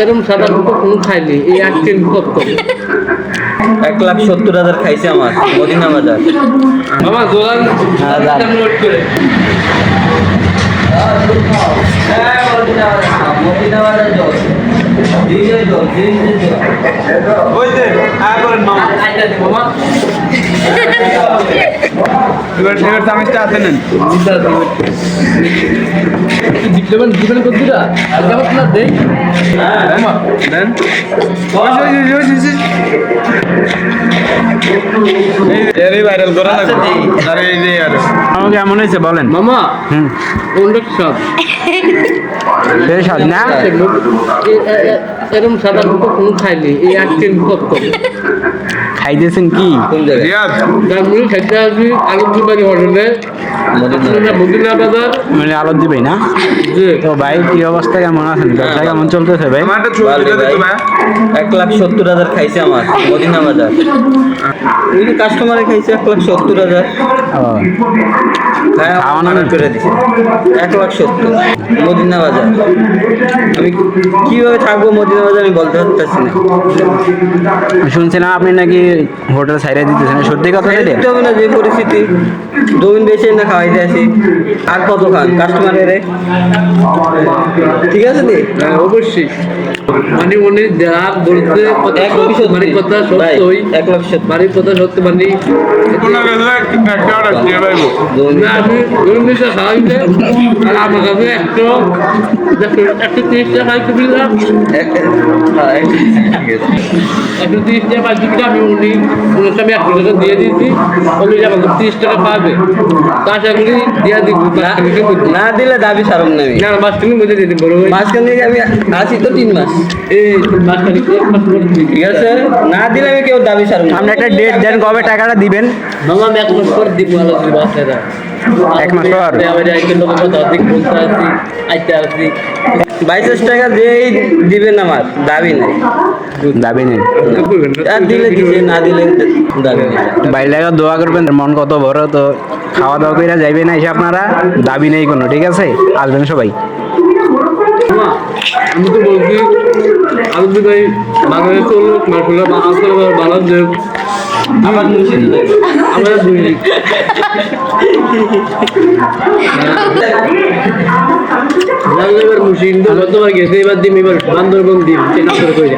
এরকম সাদা মুখো কোনো খাইনি এই আজকে কত করে এক লাখ সত্তর হাজার খাইছে আমার মদিনা বাজার। মামা দোকান হ্যাঁ, নোট করে। হ্যাঁ করেন মামা। মামা। এবার এবার চামিচটা হাতে নেন। দিবেন দিবেন কতটা আর কেমন না দেই মামা দেন। ভাইরাল করা আচ্ছা, আরে এই যে আর। আমাকে কেমন হয়েছে বলেন। মামা কোনটা সব। বেশ না? এরকম সাদা মুখো কোনো খাইনি এই আজকে কত করে। খাইতেছেন কি? কোন জায়গায়? আমি আসি হোটেলে। মানে আলো দিবেই না? তো ভাই কি অবস্থা কেমন আছেন? ব্যবসা কেমন চলতেছে ভাই? এক লাখ সত্তর হাজার খাইছে আমার মদিনা বাজার। কাস্টমারে খাইছে। এক লাখ সত্তর হাজার। খাওয়ানো করে দিছে এক লাখ সত্তর। মদিনা বাজার। আমি কীভাবে থাকব মদিনা বাজার আমি বলতে পারতেছি না। শুনছিলাম আপনি নাকি হোটেল সাইডে দিতেছেন। সত্যি কথা দিতে হবে না যে পরিস্থিতি। দোবিন বেশি না খাওয়াইতে আসি। আর কত খান? কাস্টমারের? ঠিক আছে দি হ্যাঁ, অবশ্যই। মানে উনি যা বলতে এক সত্য, মানে কথা সত্যই এক লাখ মানে কথা সত্য মানে আমি ধরুন দিতে আর আমার কাছে একশো একশো তিরিশ টাকা। একশো তিরিশ টাকা আমি উনি আমি একশো টাকা দিয়ে দিয়েছি উনি আমাকে তিরিশ টাকা পাবে তা আশা করি দিয়ে দিব না দিলে দাবি সারম না আমি। না মাস তুমি বুঝে দিতে বলো মাঝখান আমি আছি তো তিন মাস। এই। ঠিক আছে? না দিলে আমি কেউ দাবি সারম আপনি একটা ডেট দেন কবে টাকাটা দিবেন? মামা আমি এক মাস পর দিব আলো দিব বাচ্চারা এক মাস পর? বাইশ টাকা দিয়েই দিবেন আমার দাবি নেই। দাবি নেই। আর দিলে দিছে না দিলে দাবি নেই। বাইরে লাগা দোয়া করবেন মন কত বড় তো খাওয়া দাওয়া করে যাইবে না এসে আপনারা দাবি নেই কোনো ঠিক আছে? আসবেন সবাই। আমি তো বলছি আমি বাংলাদেশ মার্কুলা বাংলা বাংলাদেশ আমার মুর্শিদ আমরা দুই। এবার মুসিন তো গতবার গেছে এবার দিম এবার বান্দরবন দিম চেনা করে কই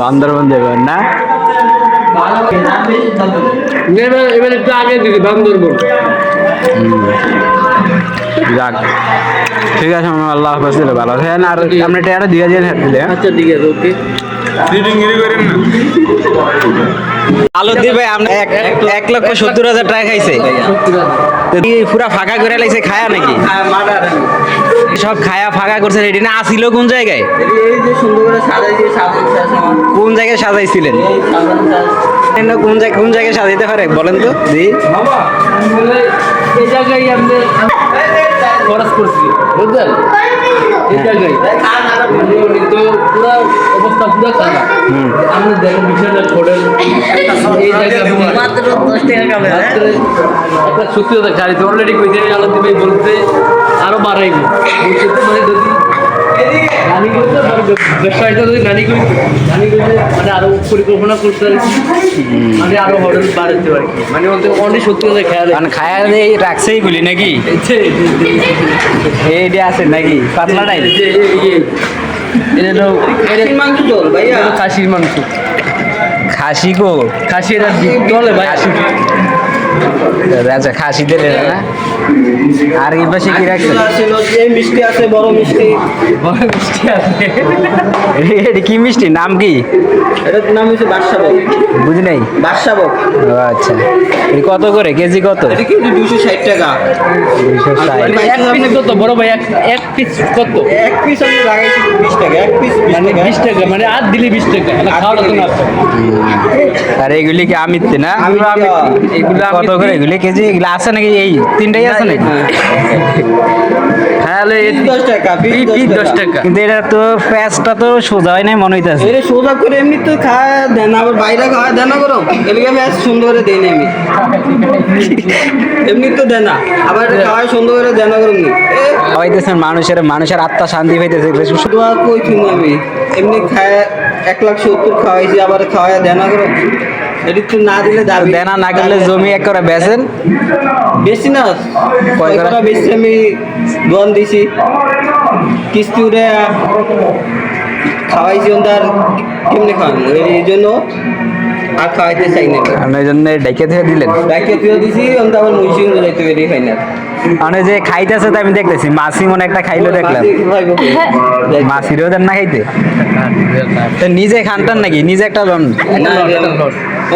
বান্দরবন দেবেন না? এবার এবার একটু আগে দিদি বান্দরবন। যাক। ঠিক আছে আল্লাহ হাফেজ ভালো আছেন আর আপনি দিয়ে দিয়ে আচ্ছা ঠিক আছে ওকে। আলো দিবে আপনি এক এক লক্ষ সত্তর হাজার টাকা খাইছে। পুরা ফাঁকা করে লাইছে খায়া নাকি? সব খায়া ফাঁকা করছে এটি না? আসিল কোন জায়গায়? কোন জায়গায় সাজাইছিলেন? কোন জায়গায় কোন জায়গায় সাজাইতে পারে বলেন তো জি বাবা এই জায়গায় খরচ করছি বুঝলেন? এই জায়গায় তো পুরো অবস্থা পুরো খারাপ। আপনি দেখেন বিষয়টা হোটেল এই জায়গায় মাত্র দশ টাকা কামে হ্যাঁ? একটা সত্যি কথা গাড়িতে অলরেডি বলতে আরও বাড়াইবো। বলতে মানে যদি নানি করতে ব্যবসায়টা যদি নানি করি নানি করতে মানে আরও পরিকল্পনা করতে কি মানে আরও হোটেল বাড়াতে আর কি মানে বলতে অনেক সত্যি কথা খেয়াল কারণ খায়া এই রাখছেই গুলি নাকি এইটা আছে নাকি? পাতলা নাই? এটা তো মাংস ভাইয়া। খাসির মাংস। খাসি গো খাসি এটা ভাই। আচ্ছা খাসি দিলে না? আর এই পাশে কি রাখছে আছে এই মিষ্টি আছে বড় মিষ্টি। বড় মিষ্টি আছে। এটা কি মিষ্টি? নাম কি? এটার নাম হচ্ছে বাদশাবক। বুঝি নাই? বাদশাবক। ও আচ্ছা। এই কত করে? কেজি কত? এটা কিন্তু দুশো ষাট টাকা। দুইশো ষাট। এক পিস কত? বড় ভাই এক এক পিস কত? এক পিস আমি লাগাইছি বিশ টাকা এক পিস মানে বিশ টাকা মানে আর দিলে বিশ টাকা মানে খাওয়াটা তো না আর এগুলি কি আমিত্তি না? আমিত্তি, এগুলো করে এগুলি কেজি এগুলো আছে নাকি? এই তিনটাই আছে নাকি? তাহলে দশ টাকা পিস পিস দশ দশ টাকা। টাকা। কিন্তু এটা তো প্যাঁচটা তো সোজা হয় নাই মনে হইতেছে। এটা সোজা করে এমনি তো খায় দেন আবার বাইরে খাওয়া দেন করো এদিকে সুন্দর করে দেন এমনি এমনি তো দেন আবার সুন্দর করে দেন মানুষের মানুষের আত্মা শান্তি পাইতেছে কই তুমি আমি এমনি খায় এক লাখ সত্তর খাওয়াইছি আবার খাওয়ায় দেনা করো। এটি তো না দিলে দাবি দেনা না করলে জমি এক করে বেচেন। বেশি না। কয় করা? বেশি আমি দোয়ান দিছি। কিস্তি উঠে খাওয়াইছি ওনার কেমনি খাওয়ানো এই জন্য আর খাওয়াইতে চাই না। এই জন্য দিলেন। ব্যাকে তুইও দিছি আবার যাইতে খাই না। মানে যে খাইতেছে তো আমি দেখতেছি। মাছি মনে একটা খাইলো দেখলাম। মাছিরও দেন না খাইতে? তো নিজে খানটান নাকি? নিজে একটা লন।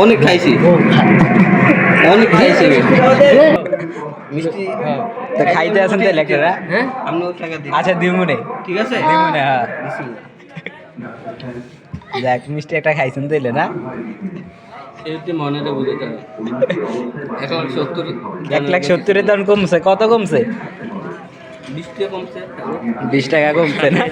অনেক খাইছি। অনেক খাইছি। মিষ্টি তো খাইতে আছেন তো লেখারা হ্যাঁ? দিন আচ্ছা দিমুনে। ঠিক আছে? দিমুনে হ্যাঁ। দেখ মিষ্টি একটা খাইছেন তো এলে বুঝতে হবে সত্তর এক লাখ সত্তরের দাম কমছে। কত কমছে? বিশ টাকা কমছে। বিশ টাকা কমছে না?